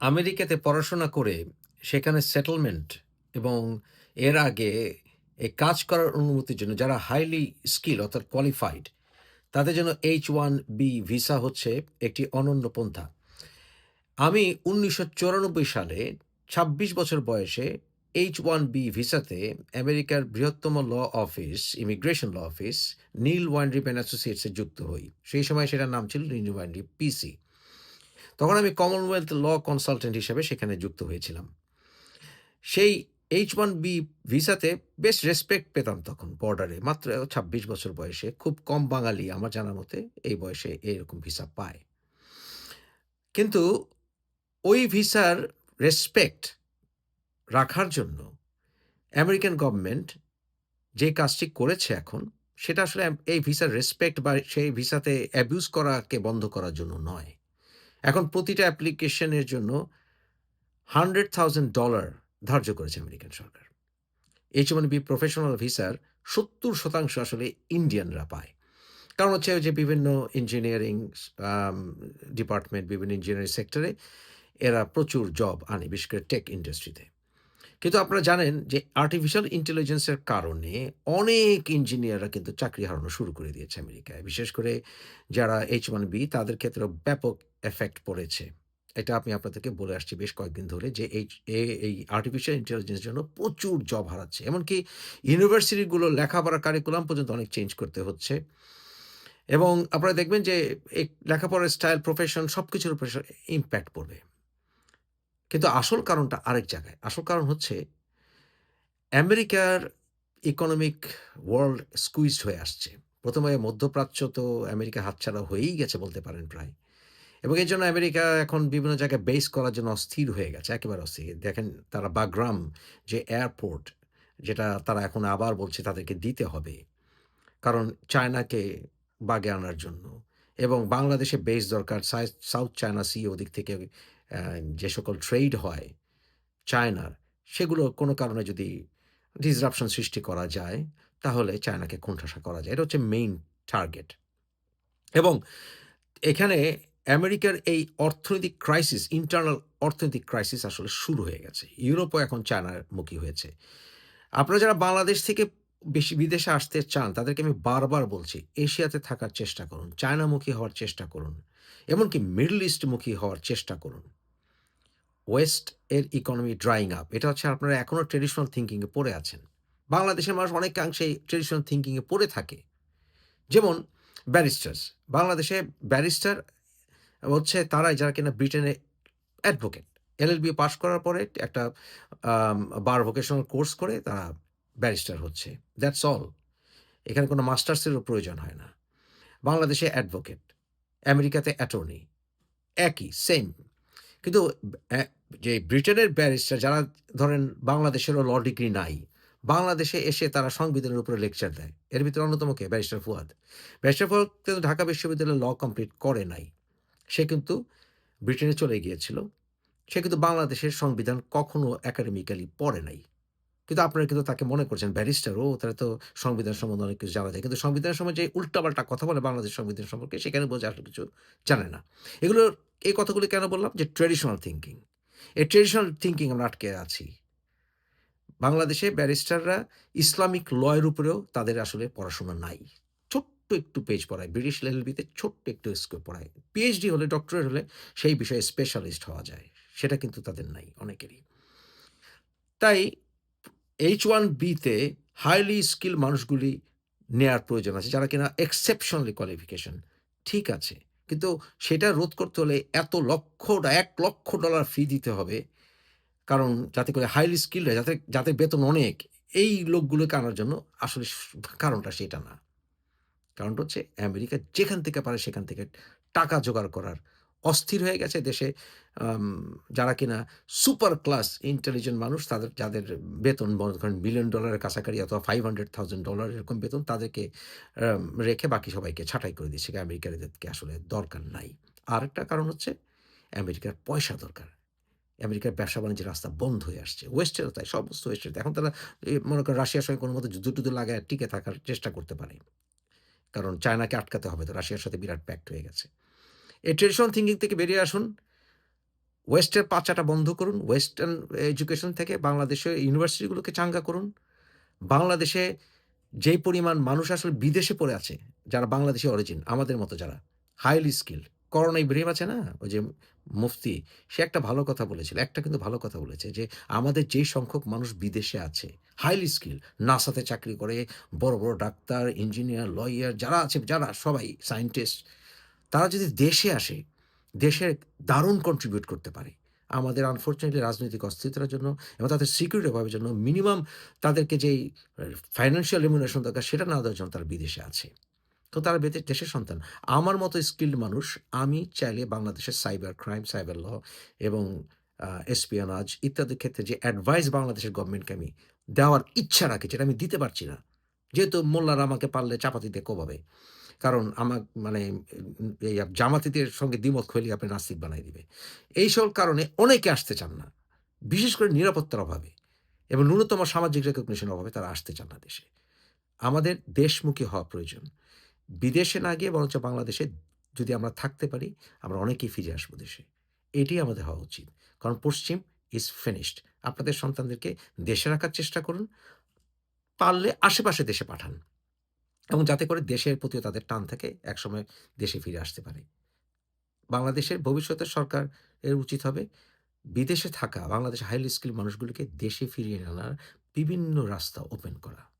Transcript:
আমেরিকাতে পড়াশোনা করে সেখানে সেটেলমেন্ট এবং এর আগে এই কাজ করার অনুমতির জন্য যারা হাইলি স্কিল অর্থাৎ কোয়ালিফাইড তাদের জন্য এইচ ওয়ান বি ভিসা হচ্ছে একটি অনন্য পন্থা। আমি উনিশশো চুরানব্বই সালে ২৬ বছর বয়সে এইচ ওয়ান বি ভিসাতে আমেরিকার বৃহত্তম law office immigration law office Neil Wandrip and অ্যাসোসিয়েটসে যুক্ত হই। সেই সময় সেটার নাম ছিল নীল ওয়ান্ড্রিপ পিসি তখন আমি কমনওয়েলথ ল কনসালটেন্ট হিসেবে সেখানে যুক্ত হয়েছিলাম। সেই এইচ ওয়ান বি ভিসাতে বেশ রেসপেক্ট পেতাম তখন বর্ডারে মাত্র ছাব্বিশ বছর বয়সে, খুব কম বাঙালি আমার জানা মতে এই বয়সে এরকম ভিসা পায়। কিন্তু ওই ভিসার রেসপেক্ট রাখার জন্য আমেরিকান গভর্নমেন্ট যে কাজটি করেছে এখন, সেটা আসলে এই ভিসার রেসপেক্ট বা সেই ভিসাতে অ্যাবিউজ করাকে বন্ধ করার জন্য নয়। এখন প্রতিটা অ্যাপ্লিকেশনের জন্য হান্ড্রেড থাউজেন্ড ডলার ধার্য করেছে আমেরিকান সরকার। এইচ ওয়ান বি প্রফেশনাল ভিসার সত্তর শতাংশ আসলে ইন্ডিয়ানরা পায়। কারণ হচ্ছে যে বিভিন্ন ইঞ্জিনিয়ারিং ডিপার্টমেন্ট বিভিন্ন ইঞ্জিনিয়ারিং সেক্টরে এরা প্রচুর জব আনে, বিশেষ করে টেক ইন্ডাস্ট্রিতে কিন্তু আপনারা জানেন যে আর্টিফিশিয়াল ইন্টেলিজেন্সের কারণে অনেক ইঞ্জিনিয়াররা কিন্তু চাকরি হারানো শুরু করে দিয়েছে আমেরিকায়। বিশেষ করে যারা এইচ ওয়ান বি তাদের ক্ষেত্রে ব্যাপক এফেক্ট পড়েছে। এটা আমি আপনাদেরকে বলে আসছি বেশ কয়েকদিন ধরে যে এই এই আর্টিফিশিয়াল ইন্টেলিজেন্সের জন্য প্রচুর জব হারাচ্ছে। এমনকি ইউনিভার্সিটিগুলো লেখাপড়া কারিকুলাম পর্যন্ত অনেক চেঞ্জ করতে হচ্ছে। এবং আপনারা দেখবেন যে এই লেখাপড়ার স্টাইল প্রফেশন সব কিছুর উপরে ইম্প্যাক্ট পড়বে। কিন্তু আসল কারণটা আরেক জায়গায়। আসল কারণ হচ্ছে আমেরিকার ইকোনমিক ওয়ার্ল্ড স্কুইজ হয়ে আসছে। প্রথমে মধ্যপ্রাচ্য তো আমেরিকা হাতছাড়া হয়েই গেছে বলতে পারেন প্রায়। এবং এই জন্য আমেরিকা এখন বিভিন্ন জায়গায় বেস করার জন্য অস্থির হয়ে গেছে, একেবারে অস্থির। দেখেন তারা বাগ্রাম যে এয়ারপোর্ট যেটা তারা এখন আবার বলছে তাদেরকে দিতে হবে, কারণ চায়নাকে বাগে আনার জন্য। এবং বাংলাদেশে বেস দরকার সাউথ চায়না সি ওদিক থেকে যে সকল ট্রেড হয় চায়নার, সেগুলো কোনো কারণে যদি ডিসরাপশন সৃষ্টি করা যায়, তাহলে চায়নাকে কোণঠাসা করা যায়। এটা হচ্ছে মেইন টার্গেট এবং এখানে আমেরিকার এই অর্থনৈতিক ক্রাইসিস ইন্টারনাল অর্থনৈতিক ক্রাইসিস আসলে শুরু হয়ে গেছে। ইউরোপও এখন চায়নার মুখী হয়েছে। আপনারা যারা বাংলাদেশ থেকে বেশি বিদেশে আসতে চান, তাদেরকে আমি বারবার বলছি, এশিয়াতে থাকার চেষ্টা করুন, চায়নামুখী হওয়ার চেষ্টা করুন, এমনকি মিডল ইস্টমুখী হওয়ার চেষ্টা করুন। ওয়েস্ট এর ইকোনমি ড্রাইং আপ এটা হচ্ছে আপনারা এখনও ট্রেডিশনাল থিঙ্কিংয়ে পড়ে আছেন। বাংলাদেশের মানুষ অনেকাংশেই ট্রেডিশনাল থিঙ্কিংয়ে পড়ে থাকে। যেমন ব্যারিস্টার্স বাংলাদেশে ব্যারিস্টার হচ্ছে তারাই যারা কিনা ব্রিটেনে অ্যাডভোকেট এলএলবি পাস করার পরে একটা বার ভোকেশনাল কোর্স করে তারা ব্যারিস্টার হচ্ছে। দ্যাটস অল এখানে কোনো মাস্টার্সেরও প্রয়োজন হয় না। বাংলাদেশে অ্যাডভোকেট আমেরিকাতে অ্যাটর্নি একই সেম কিন্তু যে ব্রিটেনের ব্যারিস্টার যারা ধরেন বাংলাদেশেরও ল ডিগ্রি নাই, বাংলাদেশে এসে তারা সংবিধানের উপরে লেকচার দেয়। এর ভিতরে অন্যতম কে? ব্যারিস্টার ফুয়াদ। ব্যারিস্টার ফুয়াদ কিন্তু ঢাকা বিশ্ববিদ্যালয়ে ল কমপ্লিট করে নাই। সে কিন্তু ব্রিটেনে চলে গিয়েছিল। সে কিন্তু বাংলাদেশের সংবিধান কখনো একাডেমিক্যালি পড়ে নাই। কিন্তু আপনারা কিন্তু তাকে মনে করছেন ব্যারিস্টার ও তারা তো সংবিধান সম্বন্ধে অনেক কিছু জানা যায়। কিন্তু সংবিধানের সময় যে উল্টাপাল্টা কথা বলে বাংলাদেশ সংবিধান সম্পর্কে, সেখানে বোঝা আসলে কিছু জানে না। এগুলো, এই কথাগুলি কেন বললাম? যে ট্রেডিশনাল থিঙ্কিং এই ট্রেডিশনাল থিঙ্কিং আমরা আটকে আছি। বাংলাদেশে ব্যারিস্টাররা ইসলামিক লয়ের উপরেও তাদের আসলে পড়াশোনা নাই। ছোট্ট একটু পেজ পড়ায় ব্রিটিশ এলবিতে ছোট্ট একটু স্কোর পড়ায়। পিএইচডি হলে ডক্টরেট হলে সেই বিষয়ে স্পেশালিস্ট হওয়া যায়, সেটা কিন্তু তাদের নাই, অনেকেরই। তাই এইচ ওয়ান বিতে হাইলি স্কিল মানুষগুলি নেয়ার প্রয়োজন আছে, যারা কিনা এক্সেপশনালি কোয়ালিফিকেশন ঠিক আছে, কিন্তু সেটা রোধ করতে হলে এত লক্ষ, এক লক্ষ ডলার ফি দিতে হবে, কারণ যাতে করে হাইলি স্কিল্ড যাতে যাতে বেতন অনেক, এই লোকগুলোকে আনার জন্য আসলে কারণটা সেটা না। কারণটা হচ্ছে আমেরিকা যেখান থেকে পারে সেখান থেকে টাকা জোগাড় করার অস্থির হয়ে গেছে দেশে। যারা কিনা সুপার ক্লাস ইন্টেলিজেন্ট মানুষ, তাদের, যাদের বেতন করেন বিলিয়ন ডলারের কাছাকাছি অথবা ফাইভ হান্ড্রেড থাউজেন্ড ডলার এরকম বেতন, তাদেরকে রেখে বাকি সবাইকে ছাঁটাই করে দিচ্ছে। আমেরিকার এদেরকে আসলে দরকার নাই। আরেকটা কারণ হচ্ছে আমেরিকার পয়সা দরকার। আমেরিকার ব্যবসা বাণিজ্যের রাস্তা বন্ধ হয়ে আসছে। ওয়েস্টেরও তাই, সমস্ত ওয়েস্টের এখন তারা মনে করেন রাশিয়ার সঙ্গে কোনো মতো যুদ্ধ টুদ্ধ লাগায়, টিকে থাকার চেষ্টা করতে পারে। কারণ চায়নাকে আটকাতে হবে তো রাশিয়ার সাথে বিরাট প্যাক্ট হয়ে গেছে এই ট্রেডিশনাল থিঙ্কিং থেকে বেরিয়ে আসুন ওয়েস্টের পাচাটা বন্ধ করুন। ওয়েস্টার্ন এডুকেশন থেকে বাংলাদেশের ইউনিভার্সিটিগুলোকে চাঙ্গা করুন। বাংলাদেশে যেই পরিমাণ মানুষ আসলে বিদেশে পড়ে আছে, যারা বাংলাদেশি অরিজিন, আমাদের মতো যারা হাইলি স্কিলড। করোনা ইব্রাহিম আছে না? ওই যে মুফতি, সে একটা ভালো কথা বলেছিল। একটা কিন্তু ভালো কথা বলেছে যে, আমাদের যে সংখ্যক মানুষ বিদেশে আছে, হাইলি স্কিল নাসাতে চাকরি করে, বড়, বড় ডাক্তার, ইঞ্জিনিয়ার, লয়ার যারা আছে, যারা সবাই সায়েন্টিস্ট, তারা যদি দেশে আসে, দেশে দারুণ কন্ট্রিবিউট করতে পারে। আমাদের আনফরচুনেটলি রাজনৈতিক অস্থিরতার জন্য এবং তাদের সিকিউরিটি অভাবের জন্য মিনিমাম তাদেরকে যেই ফাইন্যান্সিয়াল রেমুনারেশন দরকার সেটা না দেওয়ার জন্য তারা বিদেশে আছে। তো তারা বেদে দেশের সন্তান। আমার মতো স্কিল্ড মানুষ আমি চাইলে বাংলাদেশের সাইবার ক্রাইম, সাইবার ল এবং আ এসপিওনাজ ইত্যাদি ক্ষেত্রে যে অ্যাডভাইস বাংলাদেশের গভর্নমেন্টকে আমি দেওয়ার ইচ্ছা রাখি, যেটা আমি দিতে পারছি না। যেহেতু মোল্লারা আমাকে পারলে চাপাতি দিয়ে কোবাবে। কারণ আমার মানে এই জামাতিদের সঙ্গে দ্বিমত হইলে আপনি নাস্তিক বানায় দিবে। এই সকল কারণে অনেকে আসতে চান না। বিশেষ করে নিরাপত্তার অভাবে এবং ন্যূনতম সামাজিক রেকগনিশনের অভাবে তারা আসতে চান না দেশে। আমাদের দেশমুখী হওয়া প্রয়োজন। বিদেশে না গিয়ে বরঞ্চ বাংলাদেশে যদি আমরা থাকতে পারি, আমরা অনেকেই ফিরে আসব দেশে। এটিই আমাদের হওয়া উচিত। কারণ পশ্চিম ইজ ফিনিশড। আপনাদের সন্তানদেরকে দেশে রাখার চেষ্টা করুন। পারলে আশেপাশে দেশে পাঠান। এবং যাতে করে দেশের প্রতিও তাদের টান থাকে, একসময় দেশে ফিরে আসতে পারে। বাংলাদেশের ভবিষ্যতের সরকার এর উচিত হবে বিদেশে থাকা বাংলাদেশের হাইলি স্কিল মানুষগুলিকে দেশে ফিরিয়ে আনার বিভিন্ন রাস্তা ওপেন করা।